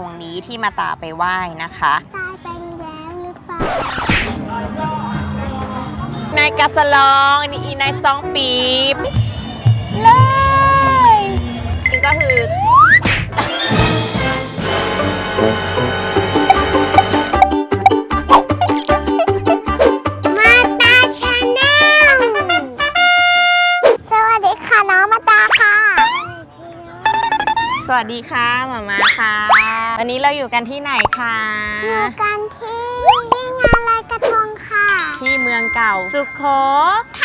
องค์นี้ที่มาตาไปไหว้นะคะ ตายไปแล้วหรือเปล่านายกาสลองนี่อีนายซองปีบเลยนี่ก็คือ มาตาชาแนลสวัสดีค่ะน้องมาตาค่ะ สวัสดีค่ะหมามาค่ะ วันนี้เราอยู่กันที่ไหนคะอยู่กันที่ที่งานลอยกระทงค่ะ ที่เมืองเก่าสุโขไท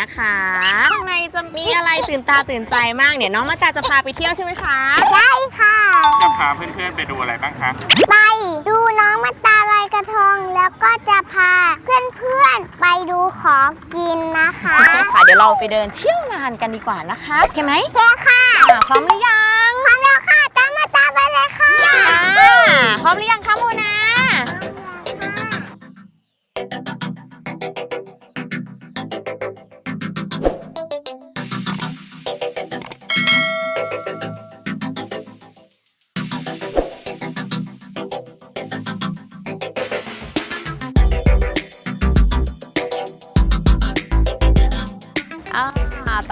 นะคะข้างในจะมีอะไรตื่นตาตื่นใจมากเนี่ยน้องมาตาจะพาไปเที่ยวใช่ไหมคะได้ค่ะ จะพาเพื่อนๆไปดูอะไรบ้างคะไปดูน้องมาตาลอยกระทงแล้วก็จะพาเพื่อนๆไปดูของกินนะคะโอเคค่ะเดี๋ยวเราไปเดินเที่ยวงานกันดีกว่านะคะโอเคไหมโอเคค่ะอ่าพร้อมหรือยังพร้อมแล้วค่ะตามมาตาไปเลยค่ะอ่าพร้อมหรือยัง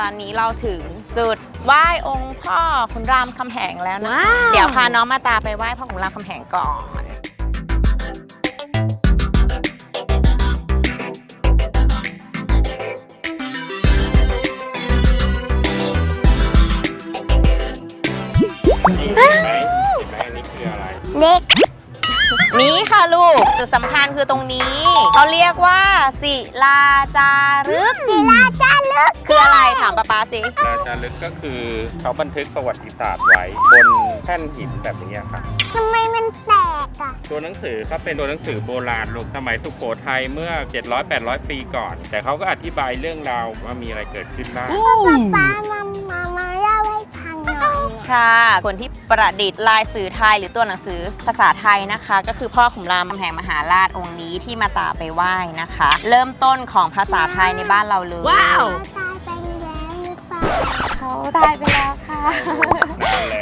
ตอนนี้เราถึงจุดไหว้องค์พ่อขุนรามคำแหงแล้วนะคะเดี๋ยวพาน้องมาตาไปไหว้พ่อขุนรามคำแหงก่อนนี่เห็นไหมเห็นไหมอันนี้คืออะไร เล็ก นี่ค่ะลูก จุดสำคัญคือตรงนี้เขาเรียกว่าศิลาจารึกศิลาจารึกคืออะไรถามป้าป๊าสิราจารึกก็คือเขาบันทึกประวัติศาสตร์ไว้บนแท่นหินแบบนี้ค่ะทำไมมันแตกอะตัวหนังสือเขาเป็นตัวหนังสือโบราณลูกสมัยสุโขทัยเมื่อ 700-800 ปีก่อน แต่เขาก็อธิบายเรื่องราวว่ามีอะไรเกิดขึ้นบ้างป้ามามา ค่ะ คนที่ประดิษฐ์ลายสื่อไทยหรือตัวหนังสือภาษาไทยนะคะ ก็คือพ่อขุนรามคำแหงมหาราชองค์นี้ที่มาตาไปไหว้นะคะ เริ่มต้นของภาษาไทยในบ้านเราเลยตายไปแล้วหรือเปล่าเขาตายไปแล้วค่ะ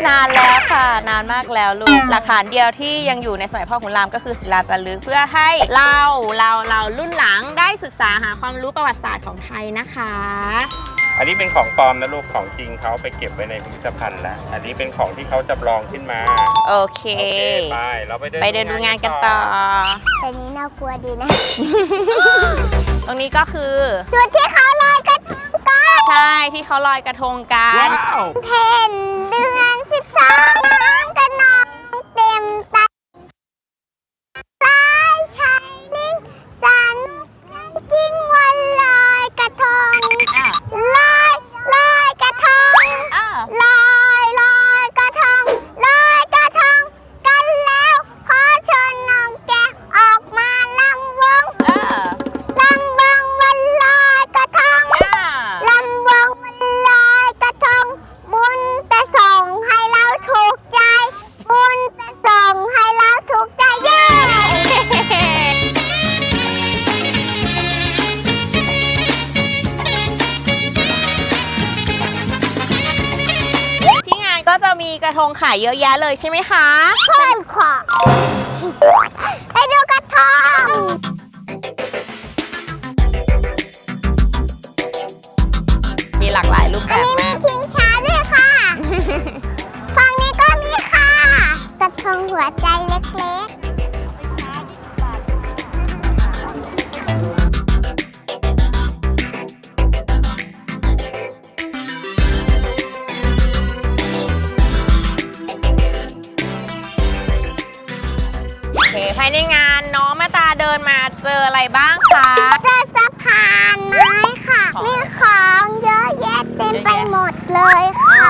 นานแล้วนานแล้วค่ะ นานมากแล้วลูกหลักฐานเดียวที่ยังอยู่ในสมัยพ่อขุนรามก็คือศิลาจารึกเพื่อให้เราเราเรารุ่นหลังได้ศึกษาหาความรู้ประวัติศาสตร์ของไทยนะคะ อันนี้เป็นของปลอมนะลูกของจริงเขาไปเก็บไว้ในพิพิธภัณฑ์แล้วอันนี้เป็นของที่เขาจำลองขึ้นมาโอเค โอเคไปเราไปเดินไปเดินดูงานกันต่อ แต่นี้น่ากลัวดีนะ ตรงนี้ก็คือจุดที่เขาลอยกระทงกันใช่ที่เขาลอยกระทงกันเพนเดือนสิบสองายเยอะแยะเลยใช่ไหมคะเพิ่มขวาไปดูกระทงมีหลากหลายรูปแบอันบนี้มีมาก ทิ้งช้าด้วยค่ะฝั่งนี้ก็มีค่ะ กระทงหัวใจเล็ก ภายในงานน้องแม่ตาเดินมาเจออะไรบ้างคะเจอสะพานไม้ค่ะของมีของเยอะแยะเต็มไปหมดเลยค่ะ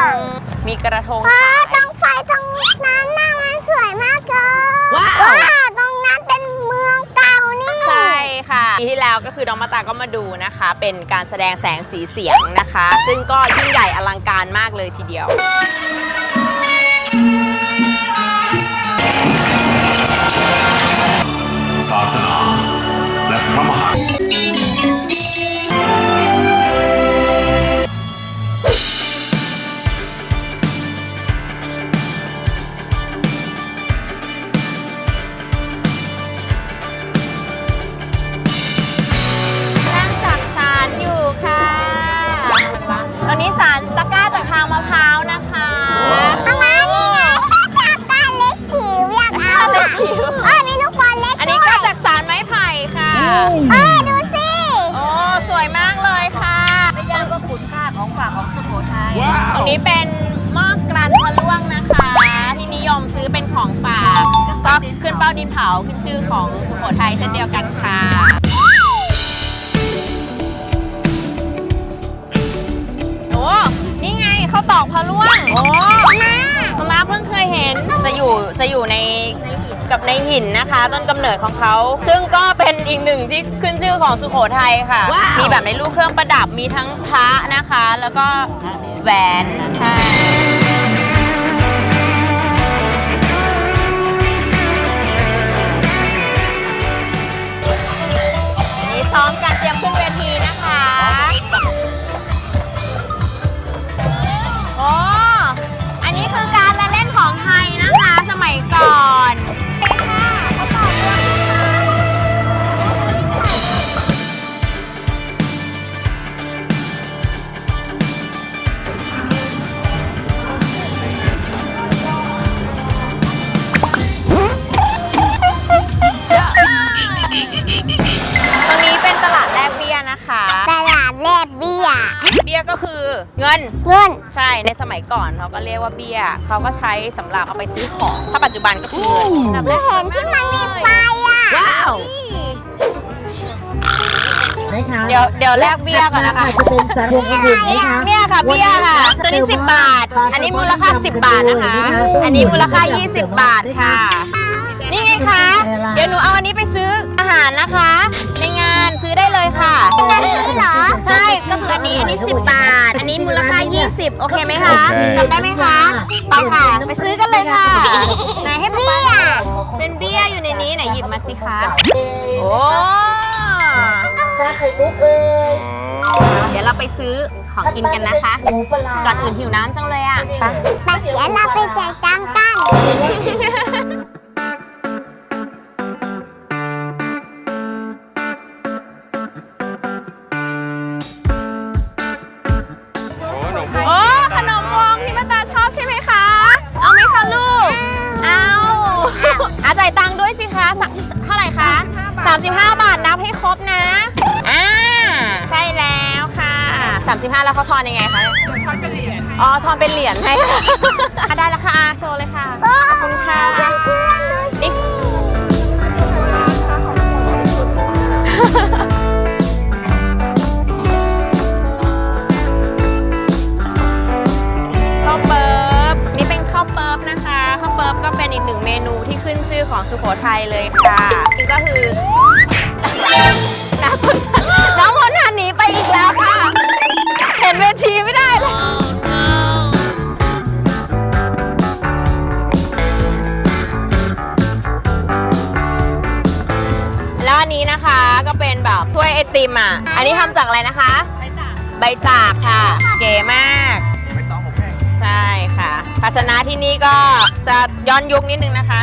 มีกระทงเออขายตรงไฟตรงนั้นน่ะมันสวยมากเลยว้าวว้าวตรงนั้นเป็นเมืองเก่านี่ใช่ค่ะค่ะปีที่แล้วก็คือน้องมาตาก็มาดูนะคะ เป็นการแสดงแสงสีเสียงนะคะ ซึ่งก็ยิ่งใหญ่อลังการมากเลยทีเดียว ศา ชื่อของสุโขทัยเช่นเดียวกันค่ะโอ้นี่ไงข้าวตอกพะล่วงโอ้มาม่าเพิ่งเคยเห็นจะอยู่จะอยู่ในกับในหินนะคะ ต้นกำเนิดของเขา ซึ่งก็เป็นอีกหนึ่งที่ขึ้นชื่อของสุโขทัยค่ะ มีแบบในรูปเครื่องประดับมีทั้งพระนะคะ แล้วก็แหวนใช่ งิน เงิน ใช่ในสมัยก่อนเขาก็เรียกว่าเบี้ยเขาก็ใช้สำหรับเอาไปซื้อของ ถ้าปัจจุบันก็คือเงินที่เห็นที่มันมีไฟอะ ว้าว นะคะเดี๋ยวเดี๋ยวแลกเบี้ยก่อนนะคะอาจจะเป็นสารวงอื่นๆเนี่ยนะคะเนี่ยค่ะเบี้ยค่ะตัวนี้10บาท อันนี้มูลค่า 10 บาทนะคะ อันนี้มูลค่า 20 บาทค่ะ นี่ไงคะ เดี๋ยวหนูเอาอันนี้ไปซื้ออาหารนะคะ ในงานซื้อได้เลยค่ะเหรอ ใช่ก็คืออั นนี้อันนี้10บาท อันนี้มูลค่า20โอเคไหมคะโอเค จำได้ไหมคะไปค่ะ ไปซื้อกันเลยค่ะไหนให้ป๊าป๊าเป็นเบี้ยอยู่ในนี้ไหนหยิบมาสิคะโอ้ชาไข่มุกเอ้ยเดี๋ยวเราไปซื้อของกินกันนะคะ หมูปลาร้าก่อนอื่นหิวน้ำจังเลยอะ ไปไปเดี๋ยวเราไปจ่ายตังค์กัน โอ้หนมโอ้ขนมวงที่มาตาชอบใช่ไหมคะ เอาไหมคะลูก เอาอาจ่ายตังค์ด้วยสิคะสักเท่าไหร่คะ 35 บาทนับให้ครบนะ อ่า ใช่แล้วค่ะ 35 แล้วเขาทอนยังไงคะทอนเป็นเหรียญ อ๋อ ทอนเป็นเหรียญให้ค่ะอะได้แล้วค่ะอาโชว์เลยค่ะ ขอบคุณค่ะ ถ้วยไอติมอะ อันนี้ทำจากอะไรนะคะใบจากใบจากค่ะ เก๋มากใช่ค่ะ ภาชนะที่นี่ก็จะย้อนยุคนิดนึงนะคะ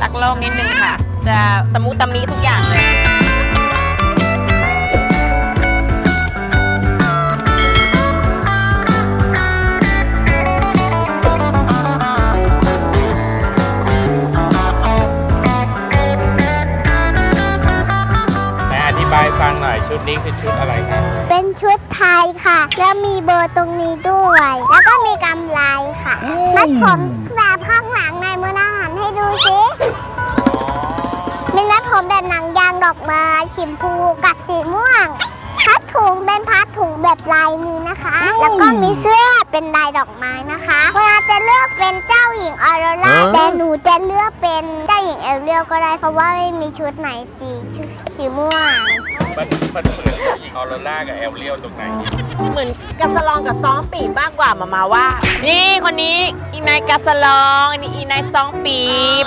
ตักโลกนิดนึงค่ะ จะตะมุตะมิทุกอย่างแม่ นี้คือชุดอะไรคะเป็นชุดไทยค่ะ แล้วมีเบอร์ตรงนี้ด้วย แล้วก็มีกำไลค่ะมัดผมแบบข้างหลังในมืออาหันให้ดูสิมีมัดผมแบบหนังยางดอกไม้ชิมพูกับสีม่วงพัดถุงเป็นพัดถุงแบบลายนี้นะคะ แล้วก็มีเสื้อเป็นลายดอกไม้นะคะเวลาจะเลือกเป็นเจ้าหญิงออโรร่าแต่หนูจะเลือกเป็นเจ้าหญิงเอลเลียวก็ได้เพราะว่าไม่มีชุดไหนสีสีม่วง มันมันเหมือนผู้หญิงออโรร่ากับแอลเลียวตรงไหนเหมือนกาสลองกับซองปีมากกว่ามามาว่า นี่คนนี้อีนายกาสลองอันนี้อีนายซองปีบ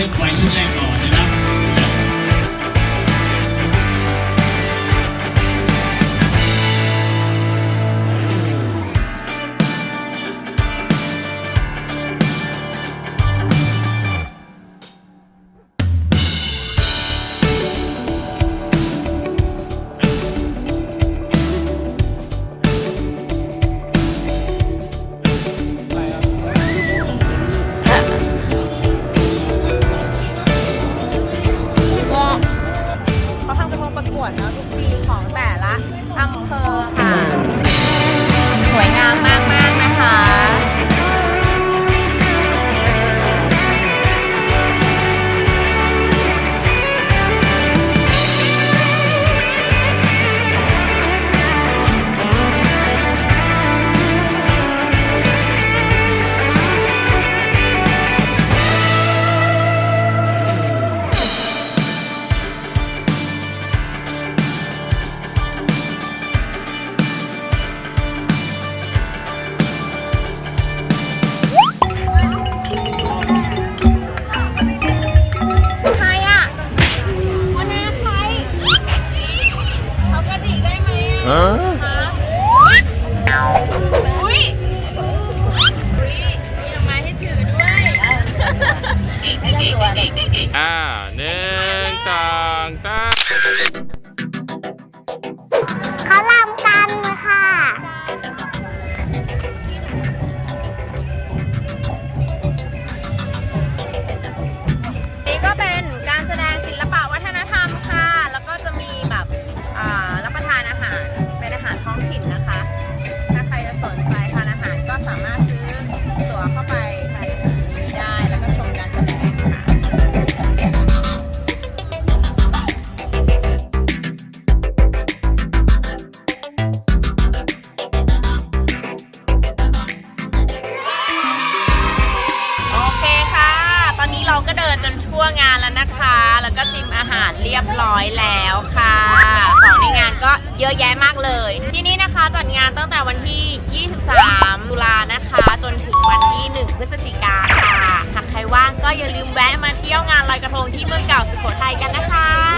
Jim Bison. ที่ยวงานลอยกระทงที่เมืองเก่าสุโขทัยกันนะคะ